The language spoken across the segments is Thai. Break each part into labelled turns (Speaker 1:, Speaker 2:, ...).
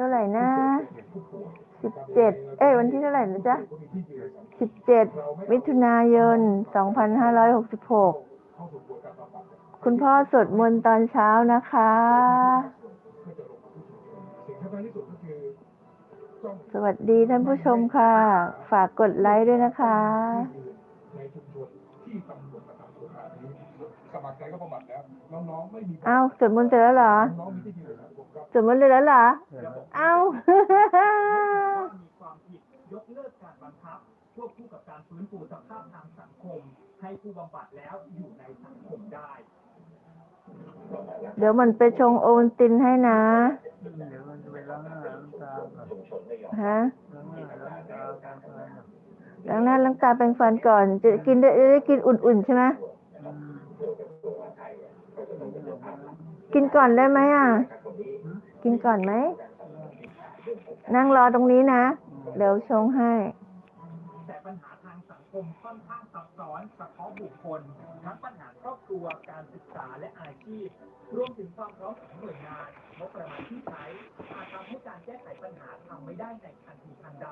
Speaker 1: ท่าไหร่นะสิบเจ็ดเอ้ยวันที่เท่าไหร่นะจ๊ะสิบเจ็ดมิถุนายนสองพันห้าร้อยหกสิบหกคุณพ่อสวดมนต์ตอนเช้านะคะสวัสดีท่านผู้ชมค่ะ ฝากกดไลค์ด้วยนะคะ
Speaker 2: ในชุมชนที่ตำรวจกระทำโครงการนี้าว
Speaker 1: สวดมนต์เสร็จแล้วเหรอ
Speaker 2: น้องๆมีที่ดีเลยนะครับผมครับ
Speaker 1: สวดมนต์เลยแล้วเหรอ เอ้า
Speaker 3: มีความผิดยกเลิกการบังคับควบคู่กับการฟื้นฟูสภาพทางสังคม ให้ผู้บำบัดแล้วอยู่ในสังคมได้
Speaker 1: เดี๋ยวมันไปชงโอวัลตินให้นะ
Speaker 4: เดี๋ยวมันจะไปล้างหน้าล้างตาก่อน
Speaker 1: ฮะ
Speaker 4: ล้างหน้าล้างตาการเงิน
Speaker 1: ล้างหน้าล้างตาแปรงฟันก่อน จะกินได้จะได้กินอุ่นๆใช่ไหม
Speaker 4: อืม
Speaker 1: กินก่อนได้ไหมอะ กินก่อนไหม นั่งรอตรงนี้นะ เดี๋ยวชงให้
Speaker 3: แต่ปัญหาทางสังคมค่อนข้างซับซ้อนเฉพาะบุคคล ทั้งปัญหาครอบครัวการศึกษาและอาชีพ รวมถึงความพร้อมของหน่วยงานงบประมาณที่ใช้อาจทำให้การแก้ไขปัญหาทำไม่ได้ในทันทีทันใด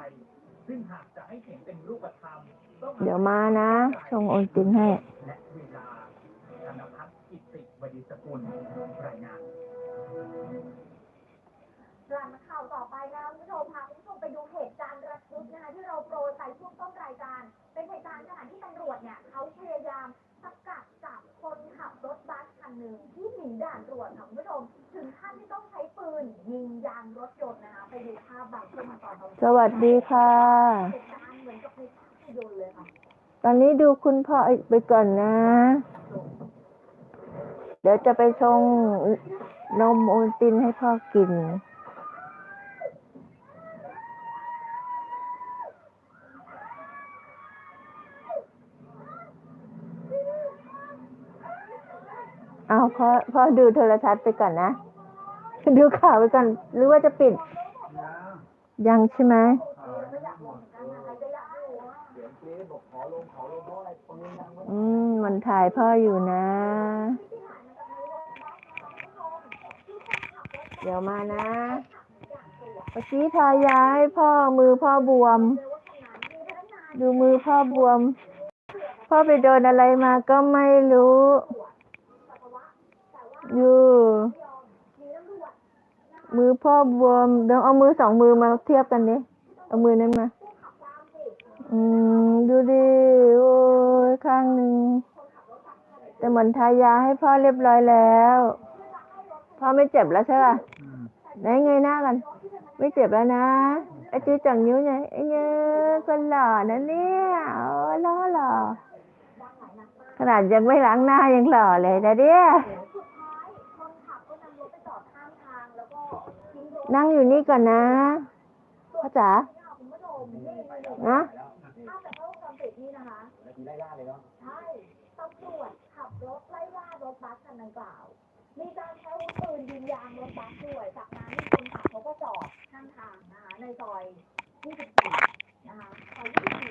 Speaker 3: ซึ่งหากจะให้เห็นเป็นรูปธรรมต้องอาศั
Speaker 1: เดี๋ยวมานะ ชงโอวัลตินให้
Speaker 3: และเวลาธนพัฒน์กิติวดีสกุลรายงาน
Speaker 5: กลับมาข่าวต่อไปนะคุณผู้ชมพาคุณผู้ชมไปดูเหตุการณ์ระทึกนะคะที่เราโปรยไปช่วงต้นรายการ เป็นเหตุการณ์ขณะที่ตำรวจเนี่ยเขาพยายามสกัดจับคนขับรถบัสคันหนึ่งที่หนีด่านตรวจค่ะคุณผู้ชมถึงขั้นที่ต้องใช้ปืนยิงยางรถยนต์นะคะไปดูภาพบางช่วงบางตอนของ
Speaker 1: สวัสดีค่ะ
Speaker 5: เหตุการณ์เหมือนกับในภาพยนตร์เลยค่ะ
Speaker 1: ตอนนี้ดูคุณพ่อไปก่อนนะ เดี๋ยวจะไปชงนมโอวัลตินให้พ่อกิน เอา พ่อพ่อดูโทรทัศน์ไปก่อนนะ ดูข่าวไปก่อน หรือว่าจะปิด ยังใช่ไหมอืมมันถ่ายพ่ออยู่นะ เดี๋ยวมานะเมื่อกี้ทายาให้พ่อมือพ่อบวม ดูมือพ่อบวม พ่อไปโดนอะไรมาก็ไม่รู้ อยู่มือพ่อบวมเดี๋ยวเอามือสองมือมาเทียบกันดิเอามือนั้นมา อืม ดูดิโอ้ยข้างหนึ่งแต่เหมือนทายาให้พ่อเรียบร้อยแล้วพ่อไม่เจ็บแล้วใช่ป่ะ
Speaker 4: อืม
Speaker 1: ไหนเงยหน้ากัน ไม่เจ็บแล้วนะไอ้จื้อจังนิ้วไงไอ้เนี่ยคนหล่อนะเนี่ยโอ้หล่อหล่อขนาดยังไม่ล้างหน้ายังหล่อเลยนะเนี่ย
Speaker 5: สุดท้ายคนขับก็นำรถไปจอดข้างทางแล้วก็ทิ้งรถ
Speaker 1: นั่งอยู่นี่ก่อนนะพ่อจ๋า
Speaker 5: ค่ะคุณผู้ชมนี่
Speaker 1: นะ
Speaker 5: ภาพจากกล้องวงนี่นะคะใช่ตำรวจขับรถไล่ล่ารถบัสคันดังกล่ามีการใช้อาวุธปืนยิงยางรถบัสด้วย จากนั้นคนขับเขาก็จอดข้างทางนะคะในซอย24นะคะซอย24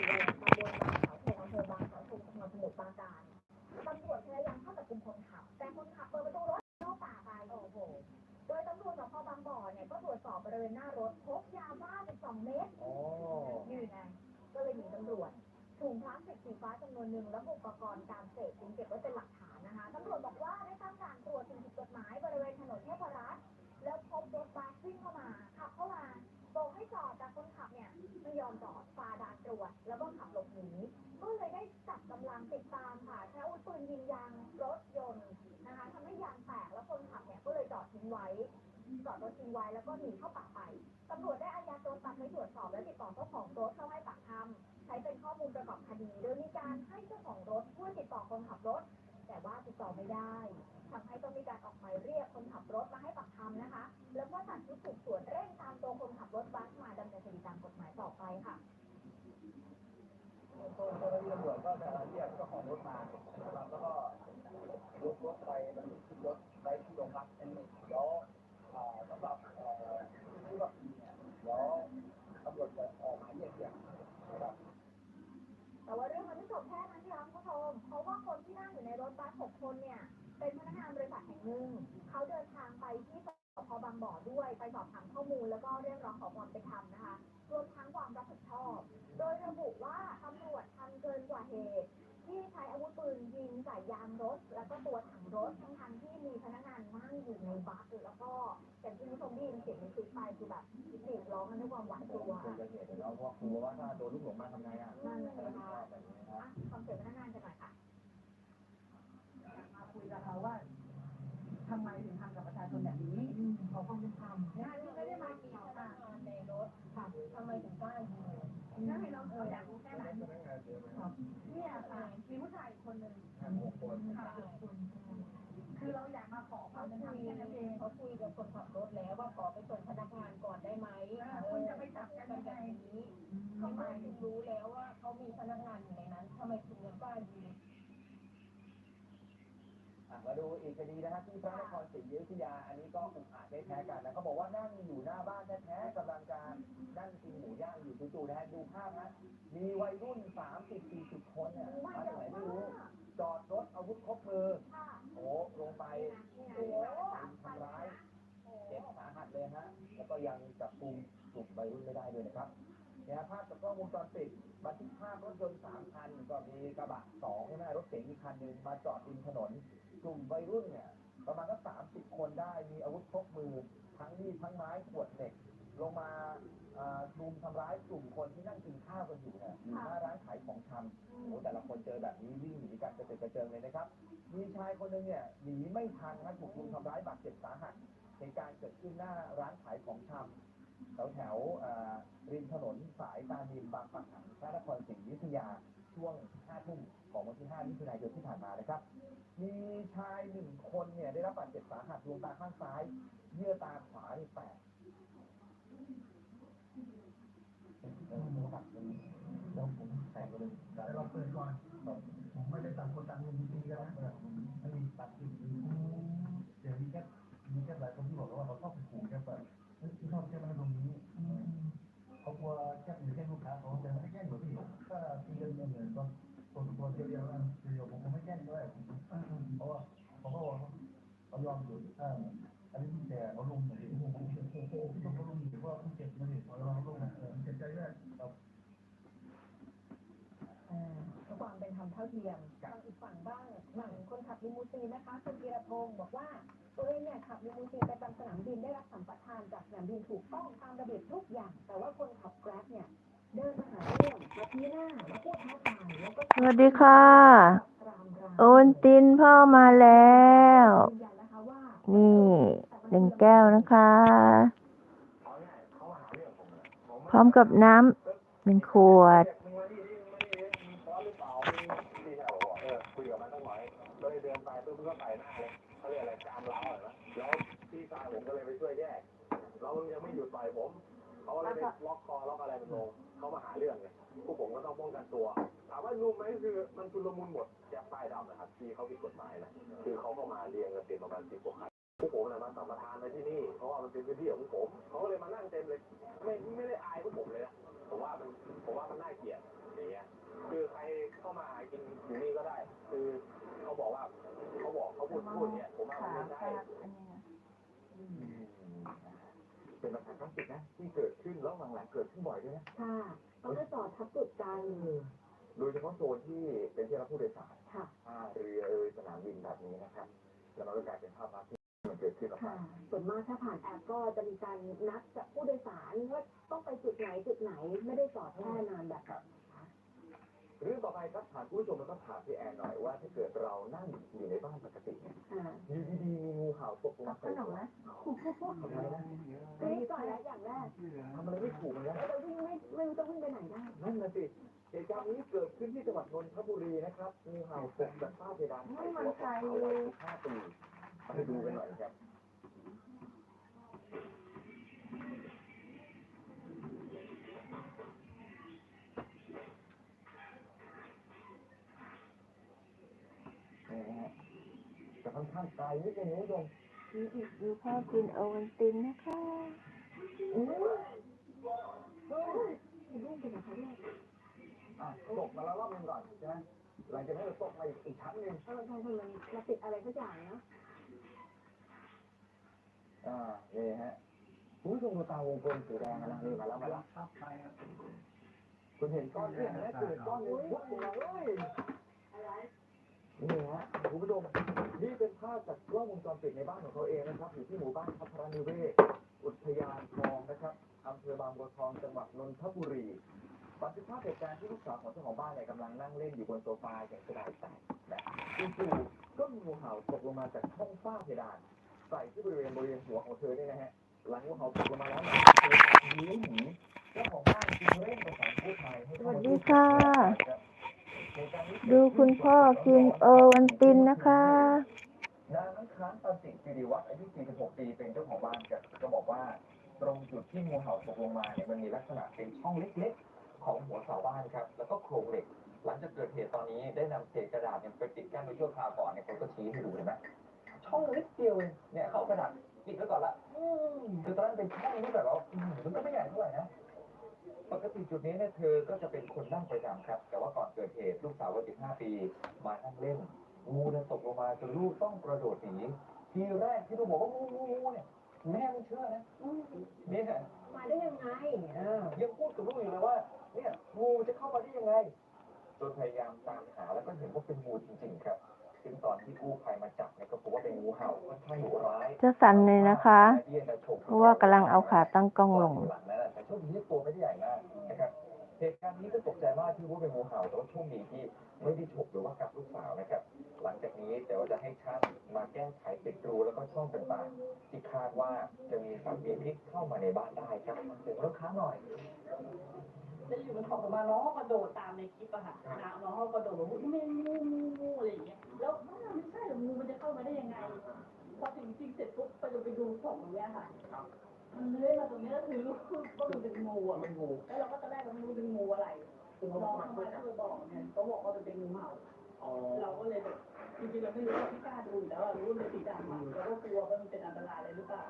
Speaker 5: นวนหนึ่งและอุปกรณ์การเสพจึงเก็บไว้เป็นหลักฐานนะคะตำรวจบอกว่าได้ตั้งด่านตรวจสิ่งผิดกฎหมายบริเวณถนนเทพรัตน์แล้วพบรถบัสวิ่งเข้ามาขับเข้ามาบอกให้จอดแต่คนขับเนี่ยไม่ยอมจอดฝ่าด่านตรวจแล้วก็ขับหลบหนีก็เลยได้จัดกำลังติดตามค่ะใช้อาวุธปืนยิงยางรถยนต์นะคะทำให้ยางแตกแล้วคนขับเนี่ยก็เลยจอดทิ้งไว้จอดรถทิ้งไว้แล้วก็หนีเข้าป่าไปตำรวจได้อายัดรถบัสไว้ตรวจสอบและติดต่อเจ้าของรถเข้าให้ปากคำ ใช้เป็นข้อมูลประกอบคดี โดยมีการให้เจ้าของรถช่วยติดต่อคนขับรถ แต่ว่าติดต่อไม่ได้ทำให้ต้องมีการออกหมายเรียกคนขับรถมาให้ปากคำนะคะ แล้วก็จัดชุดสืบสวนเร่งตามตัวคนขับรถบัสมาดำเนินคดีตามกฎหมายต่อไปค่ะตำรวจก็จะเรียกเจ้าของรถมาแล้วก็ 6 คนเนี่ย เป็นพนักงานบริษัทแห่งหนึ่งเขาเดินทางไปที่สพบางบ่อด้วย ไปสอบถามข้อมูลแล้วก็เรียกร้องขอความเป็นธรรมนะคะ รวมทั้งความรับผิดชอบ โดยระบุว่าตำรวจทำเกินกว่าเหตุ ที่ใช้อาวุธปืนยิงใส่ยางรถ แล้วก็ตัวถังรถทั้งทังที่มีพนักงานนั่งอยู่ในบัสแล้วก็แต่ที่ผู้ชมได้ยินเสียงในคลิปไปคือแบบเสียงร้องกันด้วยความหวาดกลัว
Speaker 6: เราก็กลัวว่าถ้าโดนลูกหลงมาทำไงอะ
Speaker 5: นั่นเลย
Speaker 6: นะ
Speaker 5: คะฟังเสียงพนักงานจะ
Speaker 7: งานนี้ไม่ได้มาเกี่ยวกับในรถค่ะทำไมถึงกล้ายิงนั่นให้เราเราอยากรู้แค่นั้นเนี่ยค่ะมีผู้ชายคนหนึ่ง
Speaker 6: ค่ะ
Speaker 7: คือเราอยากมาขอความเป็นธรรมแค่นั้นเอง
Speaker 8: เขาคุยกับคนขับรถแล้วว่าขอไปส่งพนักงานก่อนได้ไหม
Speaker 7: คุณจะไปจับกัน
Speaker 8: แบบนี้ทำไมถึงรู้แล้วว่าเขามีพนักงานอยู่ในนั้นทำไมคุณยังกล้ายิง
Speaker 6: อ่มาดูอีกคดีนะฮะที่พระนครศรีอยุธยา อันนี้ก็อุก ไม่แพ้กันนะเขาบอกว่านั่งอยู่หน้าบ้านแท้ๆกำลังจะนั่งกินหมูย่างอยู่จู่ๆนะฮะดูภาพนะมีวัยรุ่น30-40คนเนี่ยมาจากไหนไม่รู้ จอดรถอาวุธครบมือโอ้ลงไป
Speaker 5: โอ้
Speaker 6: ทำร้ายเจ็บสาหัสเลยฮะแล้วก็ยังจับกลุ่มกลุ่มวัยรุ่นไม่ได้ด้วยนะครับเนี่ยภาพจากกล้องวงจรปิดบันทึกภาพรถยนต์สามคันก็มีกระบะสองใช่ไหมรถเก๋งอีกคันหนึ่งมาจอดริมถนนกลุ่มวัยรุ่นเนี่ย ประมาณก็สามสิบคนได้มีอาวุธครบมือ ทั้งมีดทั้งไม้ขวดเหล็ก ลงมาเอ่อรุมทำร้ายกลุ่มคนที่นั่งกินข้าวกันอยู่เนี่ยอยู่หน้าร้านขายของชำโอ้โหแต่ละคนเจอแบบนี้วิ่งหนีกันกระเจิดกระเจิงเลยนะครับ มีชายคนหนึงเนี่ยหนีไม่ทันนะถูกรุมทำร้ายบาดเจ็บสาหัสเหตุการณ์เกิดขึ้นหน้าร้านขายของชำแถวแถวๆเอ่อริมถนนสายตานิมบางปะหันพระนครศรีอยุธยาช่วง5ทุ่มของวันที่ 5 มิถุนายนที่ผ่านมานะครับ มีชายหนึ่งคนเนี่ยได้รับบาดเจ็บสาหัสดวงตาข้างซ้าย เยื่อตาขวาแตกแล้วผมแตกเลย
Speaker 2: แต่เราเปิดก่อนผมไม่ได้ต่างคนต่างมีดีกันนะไม่มีตัดตีเดี๋ยวมีแค่มีแค่หลายคนที่บอกว่าเขาชอบไปขู่แค่แบบที่ชอบแค่มาตรงนี้เขากลัวแค่อยู่แค่ลูกค้าเขาจะไม่แกล้งหรอพี่ถ้าตีกันเหมือนตอนตัวตัวเดียวนะเดียวผมคงไม่แกล้งด้วยเพราะว่าเขาก็เขายอมอยู่ถ้าอันนี้แต่เขาลุมอย่างนี้ผมต้องเขาลุมอยู่เพราะเขาเจ็บนะพี่เราลุมเจ็บใจด้วย
Speaker 8: ความเป็นธรรมเท่าเทียมทางอีกฝั่งบ้างฝั่งคนขับลิมูซีนนะคะคุณกีรพ งศ์บอกว่าตัวเองเนี่ยขับลิมูซีนไปตามสนามบินได้รับสัมปทานจากสนามบินถูกต้องตามระเบียบทุกอย่าง แต่ว่าคนขับแกร็บเนี่ยเดินมาหาเรื่องมาชี้หน้ามาพูดท้าทายแล้วก็
Speaker 1: สวัสดีค่ะ
Speaker 8: รามรา
Speaker 1: โอนตินพ่อมาแล้ว
Speaker 8: ยืนยันนะคะว่า
Speaker 1: นี่หนึ่งแก้วนะคะ
Speaker 6: เขาเนี่ยเขามาหาเรื่องผมเลยผม
Speaker 1: พร้อมกับน้ำหนึ่งขวด
Speaker 6: ก็เลยไปช่วยแยกแล้วมันยังไม่หยุดต่อยผมเขาเลยไปล็อกคอล็อกอะไรมันลงเขามาหาเรื่องเลยพวกผมก็ต้องป้องกันตัวถามว่ารู้ไหมคือมันชุลมุนหมดแจ็บใต้ดำนะครับที่เขาผิดกฎหมายนะคือเขาก็มาเรียงกันเป็นประมาณสิบกว่าคันพวกผมนะมาสัมปทานไว้ที่นี่เพราะว่ามันเป็นพื้นที่ของผมเขาก็เลยมานั่งเต็มเลย ไม่ไม่ได้อายพวกผมเลยนะผมว่ามันผมว่ามันน่าเกลียดอย่างเงี้ยคือใครเข้ามาหากินอยู่นี่ก็ได้ คือเขาบอกว่าเขาบอกเขาพูดพูดเนี่ยผมว่ามันไม่ใช่อืม เป็นปัญหาคลาสสิกนะที่เกิดขึ้นแล้วหลังๆเกิดขึ้นบ่อยด้วยนะ
Speaker 8: ค่ะต้องไปจอดทับจุดกัน
Speaker 6: โดยเฉพาะโซนที่เป็นที่รับผู้โดยสาร
Speaker 8: ค่ะ
Speaker 6: ท่าเรือเอยสนามบินแบบนี้นะครับแล้วมันก็กลายเป็นภาพลักษณ์ที่มันเกิดขึ้นออก
Speaker 8: ค่ะ
Speaker 6: มา
Speaker 8: ส่วนมากถ้าผ่านแอปก็จะมีการนัดกับผู้โดยสารว่าต้องไปจุดไหนจุดไหนไม่ได้จอดแค่นานแบบ
Speaker 6: เรื่องต่อไปครับถามผู้ชมแล้วก็ถามพี่แอนหน่อยว่าถ้าเกิดเรานั่งอยู่ในบ้านปกติเนี่ย
Speaker 8: อ่า
Speaker 6: อยู่ดีๆมีงูเห่าตกลงมาใส่หัวทำอะไรนะ
Speaker 8: กรี๊ดก่อนแล้วอย่างแรก
Speaker 6: ทำอะไรไม่ถูกเลยนะ
Speaker 8: เราวิ่งไม่ไม่รู้จะวิ่งไปไหนได้
Speaker 6: นั่นน่ะสิเหตุการณ์นี้เกิดขึ้นที่จังหวัดนนทบุรีนะครับงูเห่าตกจากฝ้าเพดานใส่หัวของสาววัย15ปีมาให้ดูกันหน่อยครับ นี่นะฮะแต่ค่อน ข้างไกลนิดนึงคุณผู้ชม
Speaker 1: มีอีกดูพ่อคุณโอนตินนะคะ
Speaker 8: ลูกเป็นอะไรเนี่ย
Speaker 6: อะตกมาแล้วรอบหนึงก่อนใช่ไหมหลังจากนั้นเราตกมาอีกอีกชั้นหนึ่ง
Speaker 8: เออใช่ใช่มันมาติดอะไรสักอย่างนะ
Speaker 6: อ่านี่ฮะคคุณผู้ชมดูตามวงกลมสีแดงนะนี่มาแล้วมาแล้ว
Speaker 4: ครับไปครับ
Speaker 6: คุณเห็นก้อนเนี่ยนะเกิดก้อนหนึงปุ๊บมาเลย นี่ฮะคุณผู้ชมนี่เป็นภาพจากกล้องวงจรปิดในบ้านของเขาเองนะครับ อยู่ที่หมู่บ้านพัทรนิเวศ อุทยานทองนะครับอำเภอบางบัวทองจังหวัดนนทบุรีบันทึกภาพเหตุการณ์ที่ลูกสาวของเจ้าของบ้านเนี่ยกำลังนั่งเล่นอยู่บนโซฟาอย่างสบายใจนะจู่ๆก็มีงูเห่าตกลงมาจากช่องฝ้าเพดานใส่ที่บริเวณบริเวณหัวของเธอเนี่ยนะฮะหลังงูเห่าตกลงมาแล้วเนี่ยเธอตัดนิ้วหนีเจ้าของบ้านจึงเร่งประสานกู้ภัยให้
Speaker 1: ส
Speaker 6: เข้า
Speaker 1: วัส
Speaker 6: มา
Speaker 1: ดีค่ะ
Speaker 6: เหตุการณ์นี้
Speaker 1: ดูคุณพ่อกินเออวันตินนะคะ
Speaker 6: นางน้ำค้างตันติสิริวัฒน์อายุ 46 ปี เป็นเจ้าของบ้านก็บอกว่า ตรงจุดที่งูเห่าตกลงมาเนี่ยมันมีลักษณะเป็นช่องเล็กๆ ของหัวเสาบ้านครับ แล้วก็โครงเหล็ก หลังจากเกิดเหตุตอนนี้ได้นำเศษกระดาษเนี่ยไปปิดกั้นไว้ชั่วคราวก่อนเนี่ยคนก็ชี้ให้ดูเห็นไหมช่องเล็กเดียวเองเนี่ยเขาเอากระดาษปิดไว้ก่อนละคือตอนนั้นเป็นช่องที่แบบว่าอืมมันก็ไม่ใหญ่เท่าไหร่นะ ปกติจุดนี้เนี่ยเธอก็จะเป็นคนนั่งประจำครับ แต่ว่าก่อนเกิดเหตุลูกสาววัย15 ปี มานั่งเล่นงูเนี่ยตกลงมาจนลูกต้องกระโดดหนีทีแรกที่ลูกบอกว่างูงูงูเนี่ยแม่ไม่เชื่อนะเนี่ย
Speaker 8: มาได้ยังไงเออ
Speaker 6: ยังพูดกับลูกอยู่เลยว่า เนี่ยงูจะเข้ามาได้ยังไงจนพยายามตามหาแล้วก็เห็นว่าเป็นงูจริง ๆ ครับซึ่งตอนที่กู้ภัยมาจับเนี่ยก็พบว่าเป็นงูเห่าค่อนข้างดุร้าย
Speaker 1: จะสั่นเลยนะคะ เพราะว่ากำลังเอาขาตั้งกล้องลง
Speaker 6: หลังนั้นแต่ โชคดีที่ตัวไม่ได้ใหญ่มากนะครับเหตุการณ์นี้ก็ตกใจมากที่ว่าเป็นงูเห่าแต่ว่าโชคดีที่ไม่ได้ฉกหรือว่ากัดลูกสาวนะครับ หลังจากนี้เดี๋ยวจะให้ช่างมาแก้ไขปิดรูแล้วก็ช่องต่างๆที่คาดว่าจะมีสัตว์มีพิษเข้ามาในบ้านได้ครับเสียงรถค้าหน่อย
Speaker 7: แล้วอยู่มันออกมาน้องก็กระโดดตามในคลิปอะค่ะนะน้องก็กระโดดแบบแม่งูงูงูอะไรอย่างเงี้ยแล้วมันไม่ใช่หรองูมันจะเข้ามาได้ยังไงพอถึงจริงเสร็จปุ๊บไปดูไปดูของตรงเนี้ยค่ะ มันเลื้อยมาตรงนี้แล้วคือก็มันเป็นงูอะ
Speaker 6: ไม่งู
Speaker 7: แล้วเราก็ตอนแรกเราไม่รู้เป็นงูอะไรน้องทำไมก็เลยบอกเนี่ยเขาบอกว่ามันเป็นงูเห่า
Speaker 6: อ๋อ
Speaker 7: เราก็เลยแบบจริงๆเราไม่รู้เราไม่กล้าดูอยู่แล้วอะรู้ว่ามันเป็นสีดำอะเราก็กลัวว่ามันเป็นอันตรายอะไรหรือเปล่า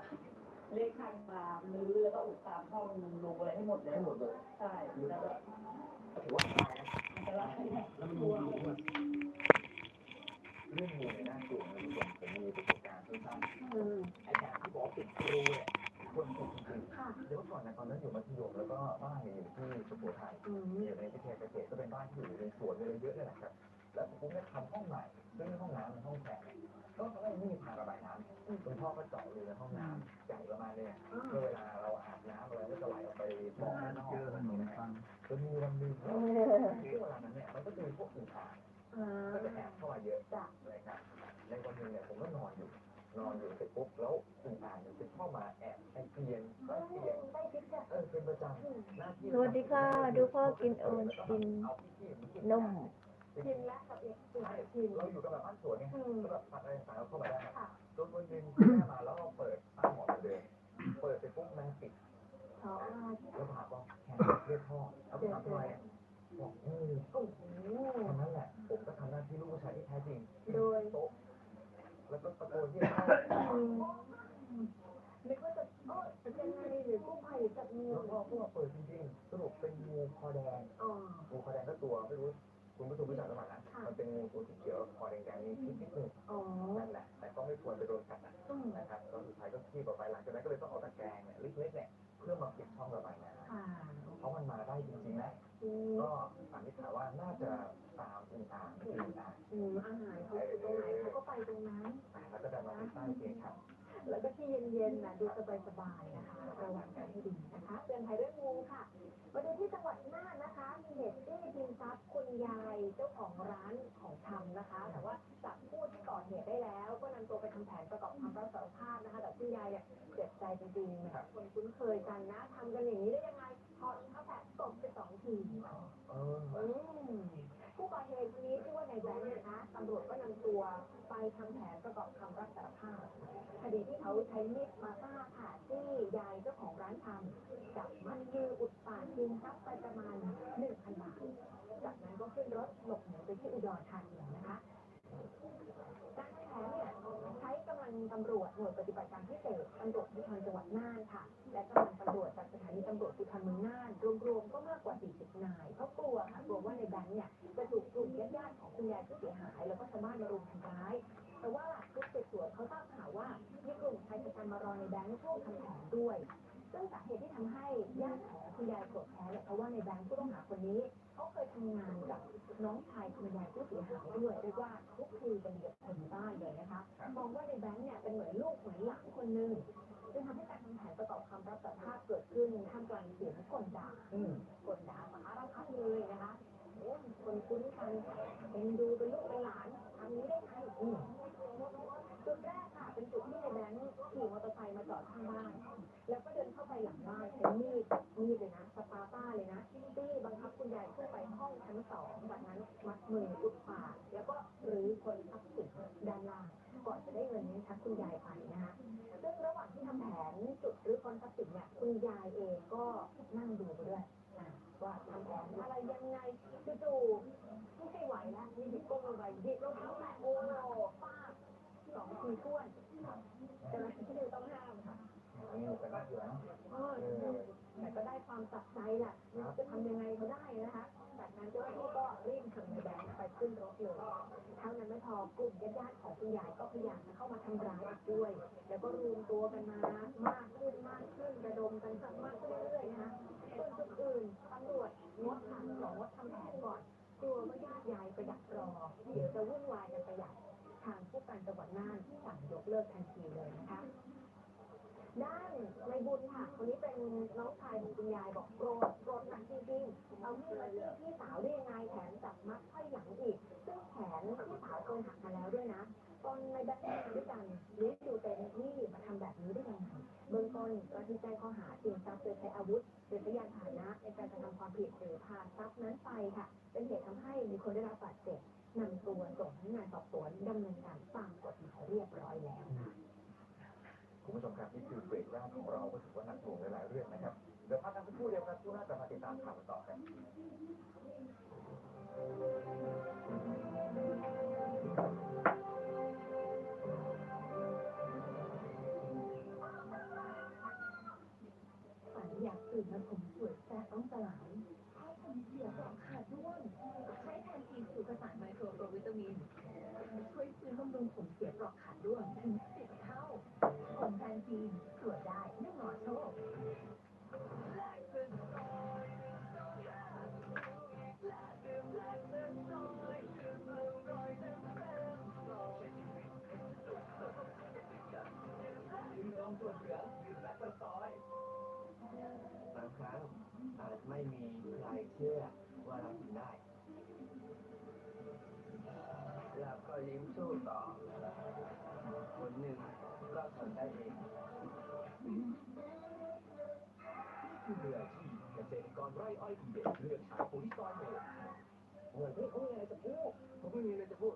Speaker 7: เลขทางมาลื้อแล้วก็อุดตามช่องรูอะไรให้หมดเลย
Speaker 6: ให้หมดเลย
Speaker 7: ใช่แล้วก็
Speaker 6: ถือว่าตายนะ
Speaker 7: อันตรายเนี่ย
Speaker 6: แล้วมัน
Speaker 7: ก
Speaker 6: มี
Speaker 7: ลัว
Speaker 6: งูด้วยเรื่องงูเนี่ยน่ากลัวนะคุณผู้ชมผมมีประสบการณ์สั้นๆ
Speaker 7: อืม
Speaker 6: ไอ้แผนที่บอกว่าปิดรูเนี่ย คนตกจริงๆเดี๋ยวก่อนนะตอนนั้นอยู่มัธยมแล้วก็บ้านเนี่ยอยู่ที่สุโขทัย
Speaker 7: อืม
Speaker 6: อยู่ในพิเทศเกษตรก็เป็นบ้านที่อยู่ในสวนเลยเยอะเลยนะครับ แล้วผมก็ทำห้องใหม่ซึ่งห้องน้ำเป็นห้องแขกก็ตอนแรกไม่มีทางระบายน้ำคุณพ่อก็เจาะรูในห้องน้ำใหญ่ประมาณเนี้ยเพื่อเวลาเราอาบน้ำอะไรก็จะไหลออกไปบ่อด้านนอก
Speaker 4: เจอขนมปัง
Speaker 6: จนมีวันหนึงช่วงเวลานั้นเนี่ยมันก็จะมีพวกอึ่งอ่าง
Speaker 8: อ่า
Speaker 6: ก็จะแอบเข้ามาเยอะจ้ะเลยครับในวันหนึงเนี่ยผมก็นอนอยู่ นอนอยู่เสร็จปุ๊บแล้วอึ่งอ่างเนี่ยจะเข้ามาแอบในเตียงใต้เตียงเออเป็นประจำหน้าที่
Speaker 1: สวัสดีค่ะ ดูพ่อกินเออวันติน
Speaker 6: เอาพี่ๆ
Speaker 1: นม
Speaker 8: ชิมแล้วกับอีกสิ่ง
Speaker 6: ใช่
Speaker 8: ชิม
Speaker 6: เราอยู่กันแบบบ้านสวนไง
Speaker 8: อืม
Speaker 6: ก็แบบผัดอะไรต่างๆเข้ามาได้จนวันหนึงแม่มาแล้วเราเปิดตามหมอนเหมือนเดิมเปิดไปปุ๊บมันปิด
Speaker 8: อ๋อ
Speaker 6: แล้วถามว่าแขกเรียกพ่อแล้วถามทำไมอะบอกเออ
Speaker 8: โอ้โห
Speaker 6: ตอนนั้นแหละผมก็ทำหน้าที่ลูกผู้ชายที่แท้จริง
Speaker 8: โดย
Speaker 6: โต๊ะ แล้วก็ตะโกนเรียกพ่อ
Speaker 8: อืมนึกว่าจะเออจะยังไงหรือกู้ภัยจับงู
Speaker 6: แล้วพ่อเพิ่งมาเปิดจริงๆสรุปเป็นงูคอแดง
Speaker 8: อ๋อ
Speaker 6: งูคอแดงก็ตัวไม่รู้คุณผู้ชมรู้จักหรือเปล่านะมันเป็นงูตัวสีเขียวคอแดงๆมีพิษนิดนึงนั่นแหละแต่ก็ไม่ควรไปโดนกัดนะนะครับแล้วสุดท้ายก็ขี้ออกไปหลังจากนั้นก็เลยต้องเอาตะแกรงเนี่ยเล็กๆเนี่ยเพื่อมาปิดช่องระบายน้ำเพราะมันมาได้จ
Speaker 8: ริงๆนะก็ ตัวไปทำแผนประกอบคำรับสารภาพนะคะแต่คุณยายเนี่ยเจ็บใจจริงๆนะคนคุ้นเคยกันนะทำกันอย่างนี้ได้ยังไงถอดรองเท้าแตะตบไปสองที
Speaker 6: เออ
Speaker 8: อืมผู้ก่อเหตุคนนี้ชื่อว่านายแบงค์นะคะตำรวจก็นำตัวไปทำแผนประกอบคำรับสารภาพคดีที่เขาใช้มีดมาฆ่าค่ะที่ยายเจ้าของร้านทำจับมัดมืออุดปากชิงทรัพย์ไปประมาณหนึ่งพันบาท จากนั้นก็ขึ้นรถหลบหนีไปที่อุดรธานีนะคะ การทำแผนเนี่ยใช้กำลังตำรวจ หน่วยปฏิบัติการพิเศษตำรวจภูธรจังหวัดน่านค่ะ และกำลังตำรวจจากสถานีตำรวจภูธรเมืองน่านรวมๆก็มากกว่า 40 นายเขากลัวค่ะกลัวว่าในแบงค์เนี่ยจะถูกกลุ่มญาติๆของคุณยายผู้เสียหาย แล้วก็ชาวบ้านมารุมทำร้ายแต่ว่าชุดสืบสวนเขาทราบข่าวว่ามีกลุ่มชายชะกันมารอในแบงค์ช่วงทำแผนด้วยก็ทำให้ญาติของคุณยายโกรธแค้นเนี่ยเพราะว่าในแบงค์ผู้ต้องหาคนนี้ ขึ้นท่ามกลางเสียงกลด่า
Speaker 6: อืม
Speaker 8: กลด่าสารพัดเลยนะคะโอ้ยคนคุ้นกันเป็นดูเป็นลูกเป็นหลานทำนี้ได้ไงอืม จุดแรกค่ะเป็นจุดที่ในแบงค์ขี่มอเตอร์ไซค์มาจอดข้างบ้าน แล้วก็เดินเข้าไปหลังบ้านใช้มีดมีดเลยนะสปาต้าเลยนะตี้บังคับคุณยายขึ้นไปห้องชั้นสองจากนั้นมัดมืออุดปากแล้วก็รื้อคนทรัพย์สินด้านล่าง ก่อนจะได้เงินนี้ชักคุณยายไปนะคะซึ่งระหว่างที่ทำแผนจุดรื้อคนทรัพย์สินเนี่ยคุณยายเองก็นั่งดูไปด้วยอะว่าทำแผนอะไรยังไงจู่ๆไม่ไหวแล้วมีหยิบก้มลงไปหยิบรองเท้าแตะโอ้ป้าบสองทีท้วนเจ้าหน้าที่เลยต้องห้ามค่ะ
Speaker 6: นี่แต่ก็อยู่นะ
Speaker 8: เออแต่ก็ได้ความตัดใจแห ละไม่รู้จะทำยังไงก็ได้นะคะจากนั้นเจ้าหน้าที่ก็รีบนำในแบงค์ไปขึ้นรถเลยเท่านั้นไม่พอกลุ่มญาติๆของคุณยายก็พยายามจะเข้ามาทำร้ายอีกด้วย แล้วก็รวมตัวกันมามากขึ้นมากขึ้นระดมกันสักมากขึ้นเรื่อยๆนะคะส่วนจุดอื่นตำรวจงดค่ะของงดทำแผนก่อนกลัวว่าญาติยายไปดักรอเดี๋ยวจะวุ่นวายกันไปใหญ่ทางผู้การจังหวัดน่านสั่งยกเลิกทันทีเลยนะคะ ด้านในบุญค่ะ คนนี้เป็นน้องชายของคุณยายบอกโกรธโกรธหนักจริงๆเอามีดมาจี้พี่สาวได้ยังไงแถมจับมัดไขว้หลังอีก ซึ่งแขนพี่สาวเคยหักมาแล้วด้วยนะตอนในแบงค์ด้วยกันเลี้ยงดูเป็นนี่มาทำแบบนี้ได้ยังไงเบื้องต้นก็ที่แจ้งข้อหาชิงทรัพย์โดยใช้อาวุธหรือพยานฐานะในการกระทำความผิดหรือพาทรัพย์นั้นไปค่ะ เป็นเหตุทำให้มีคนได้รับบาดเจ็บนำตัวส่งพนักงานสอบสวนดำเนินการตามกฎหมายเรียบร้อยแล้วค่ะ
Speaker 6: คุณผู้ชมครับนี่คือเบรกแรกของเราก็ถือว่าหนักหน่วงหลายๆเรื่องนะครับ เดี๋ยวพักกันสักครู่เดียวครับช่วงหน้าจะมาติดตามข่าวกันต่อครับ
Speaker 8: คือเรือ
Speaker 6: ที่
Speaker 4: เก
Speaker 3: ษตรกรไร่อ้อยดีเด่นเลือกใช้ปุ๋ยตอนเม
Speaker 6: เมือนที่มีอะไรจะพูด
Speaker 4: ผมไม่มีอะไรจะพูด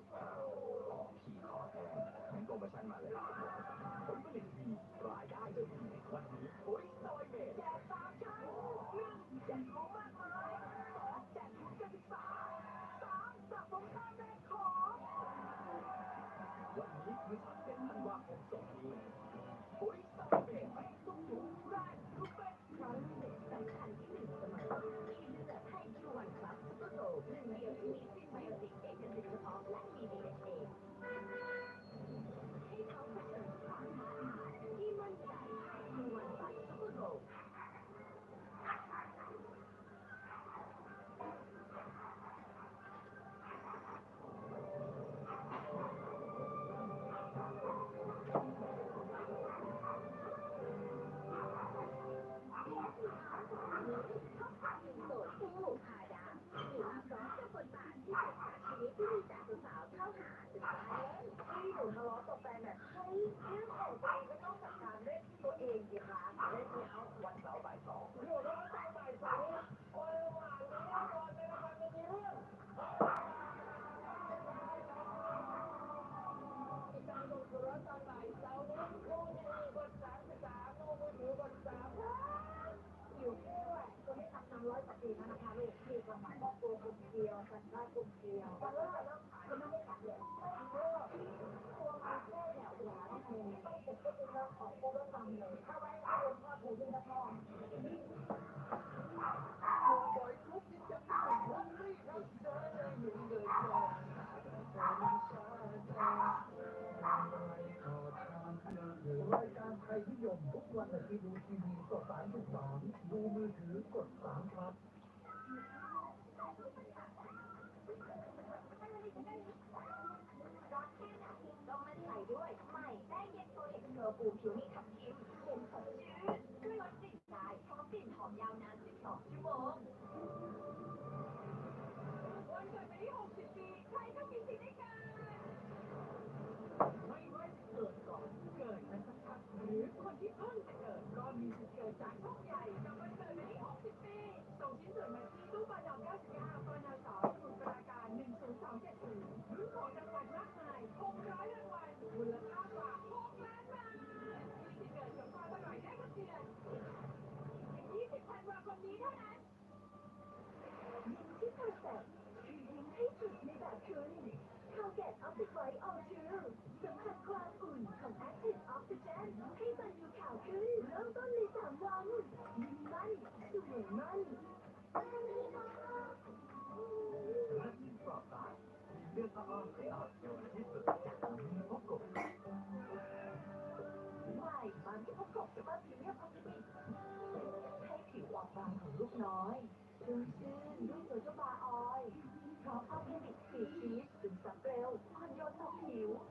Speaker 4: ำ
Speaker 8: นำร้อยปฏิมานะคะลูกที่ประมาณครอบครัวกลุ่มเดียวกันได้กลุ่มเดียวตอนแรกเราขายก็ไม่ได้ขายเลยตัวมาแค่เนี่ยหัวต้องเป็นต้องเป็นตัวเป็นเรื่องของโปรแกรมเลยถ้าไว้คนภาพภูมิที่นคร
Speaker 2: รายการไทยนิยมทุกวันอาทิตย์ดูทีวีกดสามสิบสอง
Speaker 9: มือถือกดสามครับ
Speaker 4: ต้องมั่นใจด้วย ใหม่ได้เย็นโซเด็กเกอร์ปูผิวนี่ทับทิมเย็นสดชื่นช่วยลดกลิ่นกายพร้อมกลิ่นหอมยาวนาน 12 ชั่วโมงวันเกิดไปที่ 60 ปี ใครก็มีสิทธิ์ได้กัน
Speaker 9: ไม่ว่าจะเกิดก่อน เกิดมาสักพักหรือคนที่เพิ่งจะเกิดก็มีสิทธิ์เกิดจากโชคใหญ่กับวันเกิดไปที่ 60 ปี ส่งชิ้นส่วนมาที่ตู้ปน99ปนสสมุทรปราการ 10270รุ่นของรางวัลมากมาย 600 รางวัลมูลค่ากว่า 6 ล้านบาทมีสิทธิ์เกิดกับความอร่อยได้ทุกเดือน20ธันวาคมนี้เท่านั้น
Speaker 4: ที่คอนเซ็ปต์คือยิ้มให้สุดในแบบคุณ Target Optic White All True สัมผัสความอุ่นของ Active Oxygen ให้มันดูขาวขึ้นเริ่มต้นในสามวันยิ้มมั่นสวยมั่น
Speaker 9: และสินปลอบตายมีเลือดอ้อมที่อ่อนโยนที่สุดจากนี้พบกบ
Speaker 4: ใหม่บางที่พบกบซุปเปอร์พรีเมียมออร์แกนิให้ผิวออกบางของลูกน้อยชุ่มชื่นด้วยโซโจบาออยพร้อมออร์แกนิกสีชีสซึมซับเร็ว อ่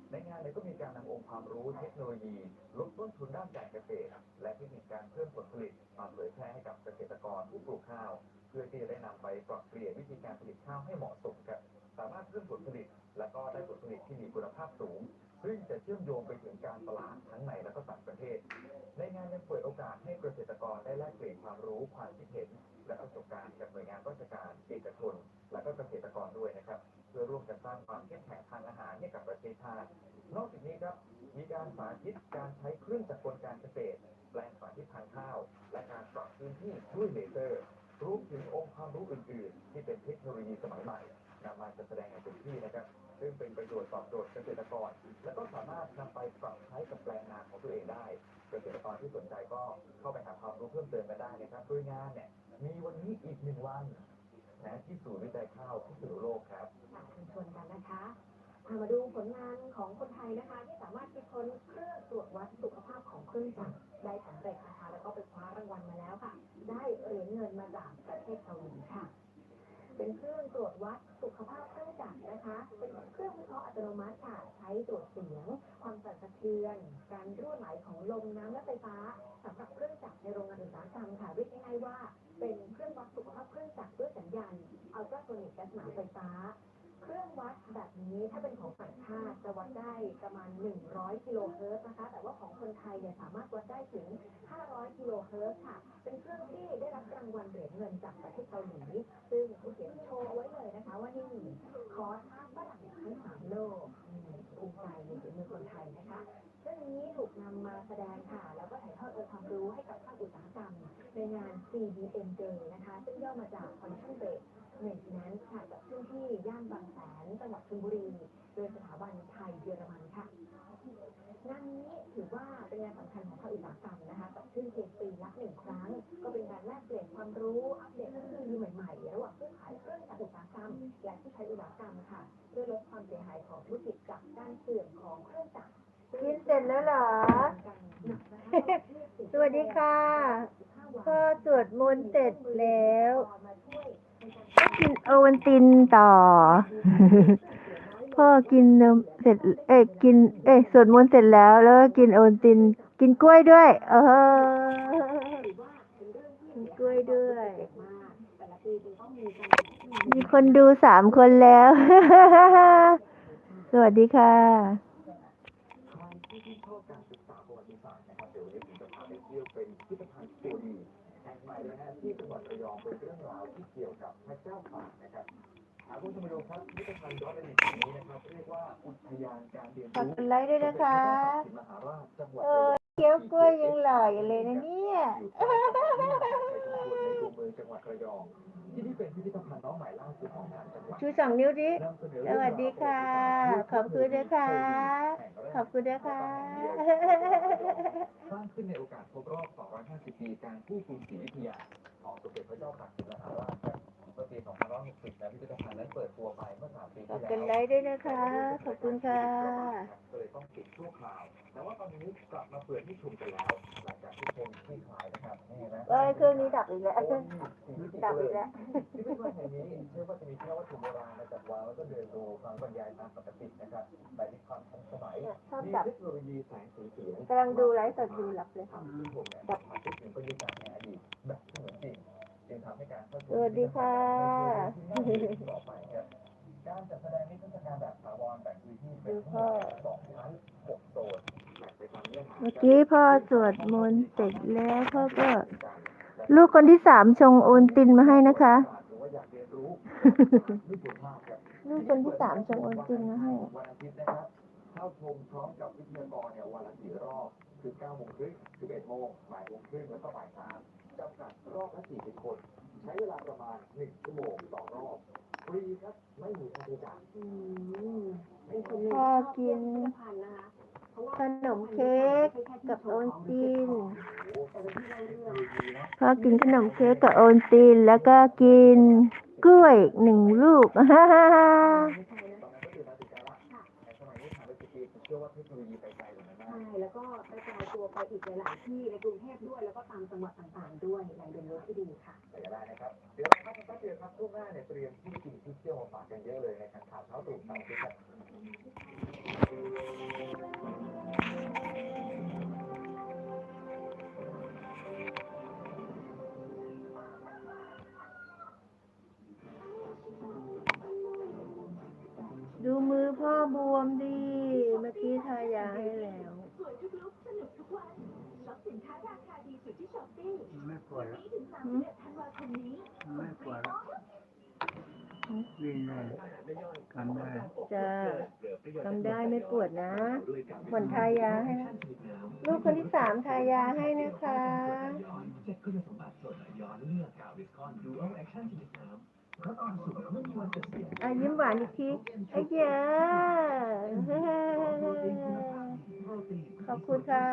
Speaker 6: ในงานการเการนำองค์ความรู้เทคโนโลยีลดต้นทุนด้านการเกษตรและจำปี2566ครับในงานเนี่ยก็มีการนำองค์ความรู้เทคโนโลยีลดต้นทุนด้านการเกษตร และเทคนิคการเพิ่มผลผลิตมาเผยแพร่ให้กับเกษตรกรผู้ปลูกข้าว เพื่อที่จะได้นำไปปรับเปลี่ยนวิธีการผลิตข้าวให้เหมาะสมกับ สามารถเพิ่มผลผลิต และก็ได้ผลผลิตที่มีคุณภาพสูง ซึ่งจะเชื่อมโยงไปถึงการตลาดทั้งในและก็ต่างประเทศ ในงานยังเปิดโอกาสให้เกษตรกรได้แลกเปลี่ยนความรู้ความคิดเห็น และประสบการณ์กับหน่วยงานราชการเอกชน และก็เกษตรกรด้วยนะครับ เพื่อร่วมกันสร้างความเข้มแข็งทางอาหารให้กับประเทศชาตินอกจากนี้ครับมีการสาธิตการใช้เครื่องจักรกลการเกษตรแปลงสาธิตพันข้าว และการปรับพื้นที่ด้วยเลเซอร์รวมถึงองค์ความรู้อื่น ๆ ที่เป็นเทคโนโลยีสมัยใหม่นำมาจัดแสดงในพื้นที่นะครับ ซึ่งเป็นประโยชน์ตอบโจทย์เกษตรกร และก็สามารถนำไปปรับใช้กับแปลงนาของตัวเองได้ เกษตรกรที่สนใจก็เข้าไปหาความรู้เพิ่มเติมกันได้นะครับโดยงานเนี่ยมีวันนี้อีกหนึ่งวันนะที่ศูนย์วิจัยข้าวพิษณุโลกครับ
Speaker 8: ค่ะเชิญชวนกันนะคะามาดูผลงานของคนไทยนะคะ ที่สามารถคิดค้นเครื่องตรวจวัดสุขภาพของเครื่องจักรได้สำเร็จนะคะ แล้วก็ไปคว้ารางวัลมาแล้วค่ะ ได้เหรียญเงินมาจากประเทศเกาหลีค่ะ เป็นเครื่องตรวจวัดสุขภาพเครื่องจักรนะคะ เป็นเครื่องวิเคราะห์อัตโนมัติค่ะ ใช้ตรวจเสียง ความสั่นสะเทือน การรั่วไหลของลมน้ำและไฟฟ้าสำหรับเครื่องจักรในโรงงานอุตสาหกรรมค่ะเรียกง่ายๆว่า เป็นเครื่องวัดสุขภาพเครื่องจักรด้วยสัญญาณอัลตราโซนิกและสมาไฟฟ้า เครื่องวัดแบบนี้ถ้าเป็นของต่างชาติจะวัดได้ประมาณ 100 กิโลเฮิรตซ์นะคะ แต่ว่าของคนไทยเนี่ยสามารถวัดได้ถึง 500 กิโลเฮิรตซ์ค่ะ เป็นงานสำคัญของภาคอุตสาหกรรมนะคะจัดขึ้นเพียงปีละหนึ่งครั้ง ก็เป็นการแลกเปลี่ยนความรู้อัปเดตเทคโนโลยีใหม่ๆระหว่างผู้ขายเครื่องจักรอุตสาหกรรม และผู้ใช้อุตสาหกรรมค่ะเพื่อลดความเสียหายของธุรกิจจากการเสื่อมของเครื่องจักร
Speaker 1: กินเสร็จแล้วเหรอ สวัสดีค่ะก็สวดมนต์เสร็จแล้วก็กินโอวัลตินต่อ พ่อกินนมเสร็จ เอ้กิน เอ้ยสวดมนต์เสร็จแล้ว แล้วก็กินโอวัลติน กินกล้วยด้วย เออ กินกล้วยด้วย มีคนดูสามคนแล้ว สวัสดีค่ะ
Speaker 6: ที่ที่ชอบการศึกษาประวัติศาสตร์นะครับเดี๋ยวนี้ผมจะพาไปเที่ยวเป็นพิพิธภัณฑ์ตัวดีแห่งใหม่เลยนะที่จังหวัดระยองเป็นเรื่องราวที่เกี่ยวกับพระเจ้าตากนะ ครับหากคุณผู้ชมดูครับพิพิธภัณฑ์ย้อนอดีตแห่งนี้นะครับเรียกว่าอุทยานการเรียน
Speaker 1: ฝาก
Speaker 6: รู้
Speaker 1: กดไลค์ด้วยนะคะ
Speaker 6: สมเด็จพระเจ้าตากสินมหาราชจังหวัด
Speaker 1: เอ
Speaker 6: ระย
Speaker 1: อ
Speaker 6: อง
Speaker 1: เคี้ยวกล้วยยังหล่ออยู่เลยนะเนี่ย
Speaker 6: อยู่ใกล้กับที่ในตัวเมืองจังหวัดระยอง ที่นี่เป็นพิพิธภัณฑ์น้องใหม่ล่าสุดของทางจังหวัด
Speaker 1: ชูสองนิ้วดิ
Speaker 6: นำเสนอ
Speaker 1: ส
Speaker 6: เรื่อง
Speaker 1: วั
Speaker 6: รา
Speaker 1: ส
Speaker 6: ว
Speaker 1: ดีค่ะ ขอบคุณนะคะขอบคุณนะคะ
Speaker 6: สร้างขึ้นในโอกาสครบรอบ 250 ปีการกู้กรุงศรีอยุธยาของสมเด็จพระเจ้าตากสินมหาราชครับเมื่อ ปี2560และพิพิธภัณฑ์นั้นเปิดตัวไปเมื่อ3ปี
Speaker 1: ขอบ
Speaker 6: ที่
Speaker 1: คุณ
Speaker 6: แล้ว
Speaker 1: ไลค์ด้วยนะคะ ขอบคุณค่ะ
Speaker 6: ก็เลยต้องปิดชั่วคราวแต่ว่าตอนนี้กลับมาเปิดให้ชมกันแล้ว หลังจากที่คนที่ขายนะครับนี่นะ
Speaker 1: เอ้ยเครื่องนี้ดับอีกแล้ว
Speaker 6: โอ้ยสิ่งที่
Speaker 1: ดับ
Speaker 6: เล
Speaker 1: อี
Speaker 6: ย
Speaker 1: กแล้ว
Speaker 6: พิพิธภัณฑ์แห่งนี้เชื่อว่าจะมีแค่วัตถุโบราณมาจัดวางแล้วก็เดินดูฟังบรรยายตามปกตินะครับแต่มีความทันสมัย
Speaker 1: ชอบ
Speaker 6: มี
Speaker 1: ดับ
Speaker 6: เทคโนโลยีแสงสีเสียง
Speaker 1: กำลังดูไลฟ์สดอยู่หลับเลย
Speaker 6: ทำให้ผมเนี่ยสัมผัสได้ถึงบรรยากาศในอดีตแบบเสมือนจริง จึงทำให้การเข้าชม
Speaker 1: สวัสดีค่ะ
Speaker 6: ต่อไปครับการจัดแสดงนิทรรศการแบบถาวรแบ่งพื้นที่เป็น
Speaker 1: ดู
Speaker 6: ทั้งห
Speaker 1: พ่อ
Speaker 6: มดสองชั้นหกโซนแบ่งไปตามเนื้อหา
Speaker 1: เมื่อกี้พ่อสวดมนต์เสร็จแล้วพ่อก็ ลูกคนที่สามชงโอนตินมาให้นะคะ
Speaker 6: หรือว่าอยากเรียนรู้ไม่ควรพลาดครับ
Speaker 1: ลูกคนที่สามชงโอนตินมาให้
Speaker 6: วันอาทิตย์นะครับ เข้าชมพร้อมกับวิทยากรเนี่ยวันละสี่รอบ คือ9โมงครึ่ง11โมงบ่ายโมงครึ่งแล้วก็บ่ายสาม จำกัดรอบละ40คน ใช้เวลาประมาณ 1 ชั่วโมงต่อรอบฟรีครับไม่มีค่าใช้จ่าย
Speaker 1: พ่อกิน ขนมเค้กกับโอนตินพ่อกินขนมเค้กกับโอนตินแล้วก็กินกล้วยหนึ่งลูก
Speaker 6: ตอนนั้นก็
Speaker 8: แล้วก็กระจายตัวไปอีกหลายๆที่ในกรุงเทพด้วย แล้วก็ตามจังหวัดต่างๆ ด้วยแหล่งเรียนรู้ที่ดีค่ะ
Speaker 6: แต่ก็ได้นะครับ เดี๋ยวเราพักกันแป๊บเดียวครับช่วงหน้าเนี่ยเตรียมที่กินที่เที่ยวมาฝากกันเยอะเลยในการข่าวเช้าตรู่เสาร์อาทิตย์
Speaker 2: ไม่ปวดแล้ว
Speaker 1: หืม
Speaker 2: ไม่ปวดแล้ววิ่งได้ทำได้
Speaker 1: จะทำได้ไม่ปวดนะหมอนทายาให้นะลูกคนที่สามทายาให้นะคะ
Speaker 3: อะยิ้
Speaker 1: มหวานอีกทีไอ้เหี้ยขอบคุณค่ะ